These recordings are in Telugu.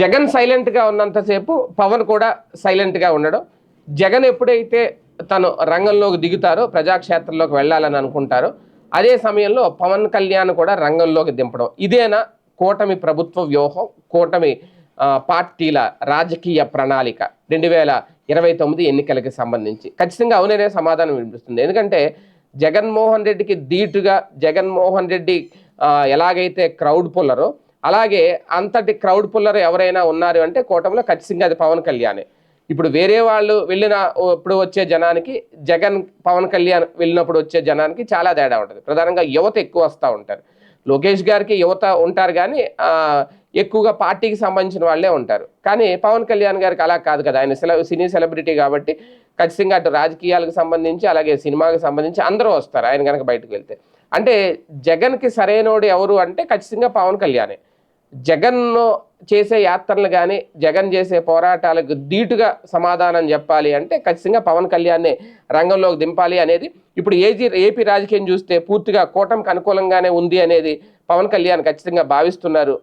జగన్ సైలెంట్గా ఉన్నంతసేపు పవన్ కూడా సైలెంట్గా ఉండడం. జగన్ ఎప్పుడైతే తను రంగంలోకి దిగుతారో ప్రజాక్షేత్రంలోకి వెళ్ళాలని అనుకుంటారో అదే సమయంలో పవన్ కళ్యాణ్ కూడా రంగంలోకి దింపడం. ఇదేనా కూటమి ప్రభుత్వ వ్యూహం కూటమి పార్టీల రాజకీయ ప్రణాళిక? రెండు వేల ఇరవై తొమ్మిది ఎన్నికలకి సంబంధించి. ఖచ్చితంగా అవుననే సమాధానం వినిపిస్తుంది. ఎందుకంటే జగన్మోహన్ రెడ్డికి ధీటుగా జగన్మోహన్ రెడ్డి ఎలాగైతే క్రౌడ్ పుల్లరో అలాగే అంతటి క్రౌడ్ పుల్లర్ ఎవరైనా ఉన్నారు అంటే కూటమిలో ఖచ్చితంగా అది పవన్ కళ్యాణే. ఇప్పుడు వేరే వాళ్ళు వెళ్ళిన ఇప్పుడు వచ్చే జనానికి జగన్ పవన్ కళ్యాణ్ వెళ్ళినప్పుడు వచ్చే జనానికి చాలా తేడా ఉంటుంది. ప్రధానంగా యువత ఎక్కువ వస్తూ ఉంటారు. లోకేష్ గారికి యువత ఉంటారు కానీ ఎక్కువగా పార్టీకి సంబంధించిన వాళ్ళే ఉంటారు. కానీ పవన్ కళ్యాణ్ గారికి అలా కాదు కదా. ఆయన సెల సినీ సెలబ్రిటీ కాబట్టి ఖచ్చితంగా అటు రాజకీయాలకు సంబంధించి అలాగే సినిమాకి సంబంధించి అందరూ వస్తారు ఆయన కనుక బయటకు వెళ్తే. అంటే జగన్కి సరైనోడు ఎవరు అంటే ఖచ్చితంగా పవన్ కళ్యాణే. జగన్ చేసే యాత్రలు కానీ జగన్ చేసే పోరాటాలకు ధీటుగా సమాధానం చెప్పాలి అంటే ఖచ్చితంగా పవన్ కళ్యాణ్నే రంగంలోకి దింపాలి అనేది. ఇప్పుడు ఏజీ ఏపీ రాజకీయం చూస్తే పూర్తిగా కూటమికి అనుకూలంగానే ఉంది అనేది పవన్ కళ్యాణ్ ఖచ్చితంగా భావిస్తున్నారు.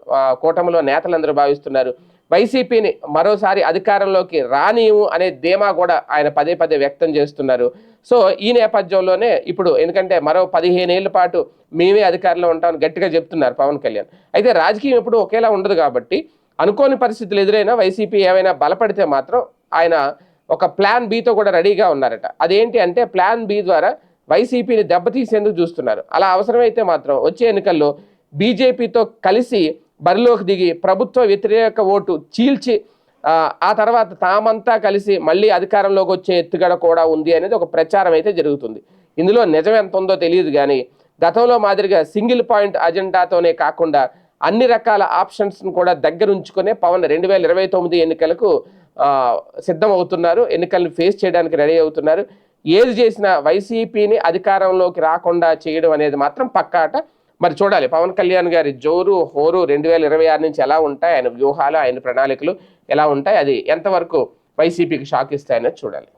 కూటమిలో నేతలందరూ భావిస్తున్నారు. వైసీపీని మరోసారి అధికారంలోకి రానియము అనే ధీమా కూడా ఆయన పదే పదే వ్యక్తం చేస్తున్నారు. సో ఈ నేపథ్యంలోనే ఇప్పుడు ఎందుకంటే మరో పదిహేను ఏళ్ళ పాటు మేమే అధికారంలో ఉంటామని గట్టిగా చెప్తున్నారు పవన్ కళ్యాణ్. అయితే రాజకీయం ఎప్పుడు ఒకేలా ఉండదు కాబట్టి అనుకోని పరిస్థితులు ఎదురైనా వైసీపీ ఏమైనా బలపడితే మాత్రం ఆయన ఒక ప్లాన్ బితో కూడా రెడీగా ఉన్నారట. అదేంటి అంటే ప్లాన్ బి ద్వారా వైసీపీని దెబ్బతీసేందుకు చూస్తున్నారు. అలా అవసరమైతే మాత్రం వచ్చే ఎన్నికల్లో బీజేపీతో కలిసి బరిలోకి దిగి ప్రభుత్వ వ్యతిరేక ఓటు చీల్చి ఆ, తర్వాత తామంతా కలిసి మళ్ళీ అధికారంలోకి వచ్చే ఎత్తుగడ కూడా ఉంది అనేది ఒక ప్రచారం అయితే జరుగుతుంది. ఇందులో నిజం ఎంత ఉందో తెలియదు కానీ గతంలో మాదిరిగా సింగిల్ పాయింట్ అజెండాతోనే కాకుండా అన్ని రకాల ఆప్షన్స్ను కూడా దగ్గర ఉంచుకునే పవన్ రెండు వేల ఇరవై తొమ్మిది ఎన్నికలకు సిద్ధం అవుతున్నారు ఎన్నికలను ఫేస్ చేయడానికి రెడీ అవుతున్నారు. ఏది చేసినా వైసీపీని అధికారంలోకి రాకుండా చేయడం అనేది మాత్రం పక్కాట మరి చూడాలి. పవన్ కళ్యాణ్ గారి జోరు హోరు రెండు వేల ఇరవై ఆరు నుంచి ఎలా ఉంటాయి? ఆయన వ్యూహాలు ఆయన ప్రణాళికలు ఎలా ఉంటాయి? అది ఎంతవరకు వైసీపీకి షాక్ ఇస్తాయనేది చూడాలి.